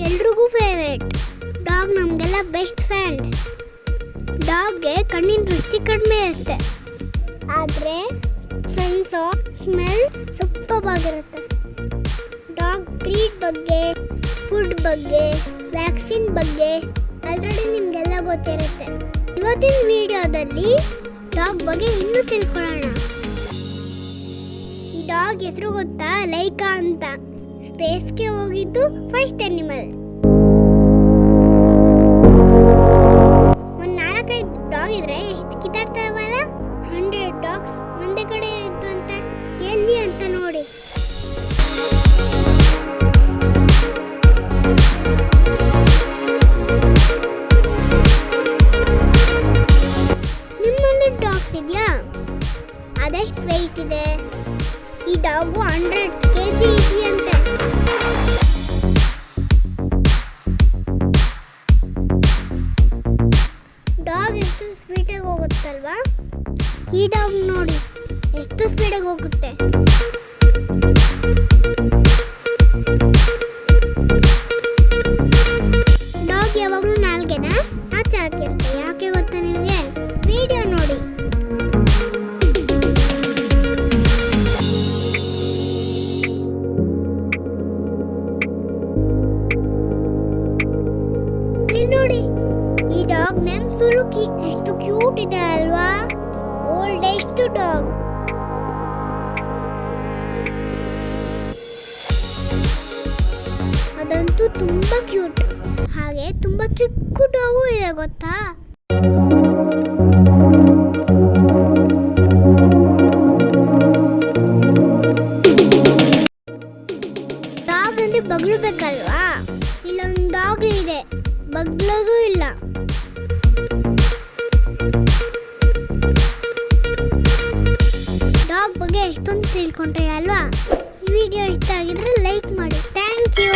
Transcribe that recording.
ಎಲ್ರಿಗೂ favourite dog ನಮಗೆಲ್ಲ best friend ಡಾಗ್ಗೆ ಕಣ್ಣಿನ ದೃಷ್ಟಿ ಕಡಿಮೆ ಇರುತ್ತೆ. ಆದರೆ ಸೆನ್ಸು ಸ್ಮೆಲ್ ಸೂಪರ್ ಆಗಿರುತ್ತೆ ಡಾಗ್ ಟ್ರೀಟ್ ಬಗ್ಗೆ ಫುಡ್ ಬಗ್ಗೆ ವ್ಯಾಕ್ಸಿನ್ ಬಗ್ಗೆ ಆಲ್ರೆಡಿ ನಿಮಗೆಲ್ಲ ಗೊತ್ತಿರುತ್ತೆ. ಇವತ್ತಿನ ವಿಡಿಯೋದಲ್ಲಿ ಡಾಗ್ ಬಗ್ಗೆ ಇನ್ನೂ ತಿಳ್ಕೊಳ್ಳೋಣ. ಡಾಗ್ ಹೆಸರು ಗೊತ್ತಾ? ಲೈಕಾ ಅಂತ. ಸ್ಪೇಸ್ಗೆ ಹೋಗಿದ್ದು ಫಸ್ಟ್ ಅನಿಮಲ್ ಒಂದು ನಾಲ್ಕೈದು ಡಾಗ್ ಇದ್ರೆ ಎಷ್ಟು ಕಿತ್ತಾಡ್ತಾವಲ್ಲ ಹಂಡ್ರೆಡ್ ಡಾಗ್ಸ್ ಒಂದೇ ಕಡೆ ಇದ್ದು ಅಂತ, ಎಲ್ಲಿ ಅಂತ ನೋಡಿ. ನಿಮ್ಮಲ್ಲಿ ಡಾಗ್ಸ್ ಇದೆಯಾ? ಅದೆಷ್ಟು ವೆಯ್ಟ್ ಇದೆ? ಈ ಡಾಗು ಹಂಡ್ರೆಡ್ ಕೆ ಜಿ ಇದೆಯಂತೆ. ಡಾಗ್ ಎಷ್ಟು ಸ್ಪೀಡಾಗಿ ಹೋಗುತ್ತಲ್ವಾ? ಈ ಡಾಗ್ ನೋಡಿ ಎಷ್ಟು ಸ್ಪೀಡಾಗಿ ಹೋಗುತ್ತೆ? ಡಾಗ್ ನೇಮ್ ಸುರುಕಿ ಎಷ್ಟು ಕ್ಯೂಟ್ ಇದೆ ಅಲ್ವಾ ಓಲ್ಡ್ ಎಷ್ಟು ಡಾಗ್ ಅದಂತೂ ತುಂಬಾ ಕ್ಯೂಟ್ ಹಾಗೆ ತುಂಬಾ ಚಿಕ್ಕ ಡಾಗು ಇದೆ, ಗೊತ್ತಾ? ಡಾಗ್ ಅಂದ್ರೆ ಬಗ್ಲು ಬೇಕಲ್ವಾ? ಇಲ್ಲೊಂದು ಡಾಗ್ ಇದೆ. ಬಗ್ಲೋದು ಇಲ್ಲ ತಿಳ್ಕೊಂಡ್ರಿ ಅಲ್ವಾ? ವಿಡಿಯೋ ಇಷ್ಟ ಆಗಿದ್ರೆ ಲೈಕ್ ಮಾಡಿ. Thank you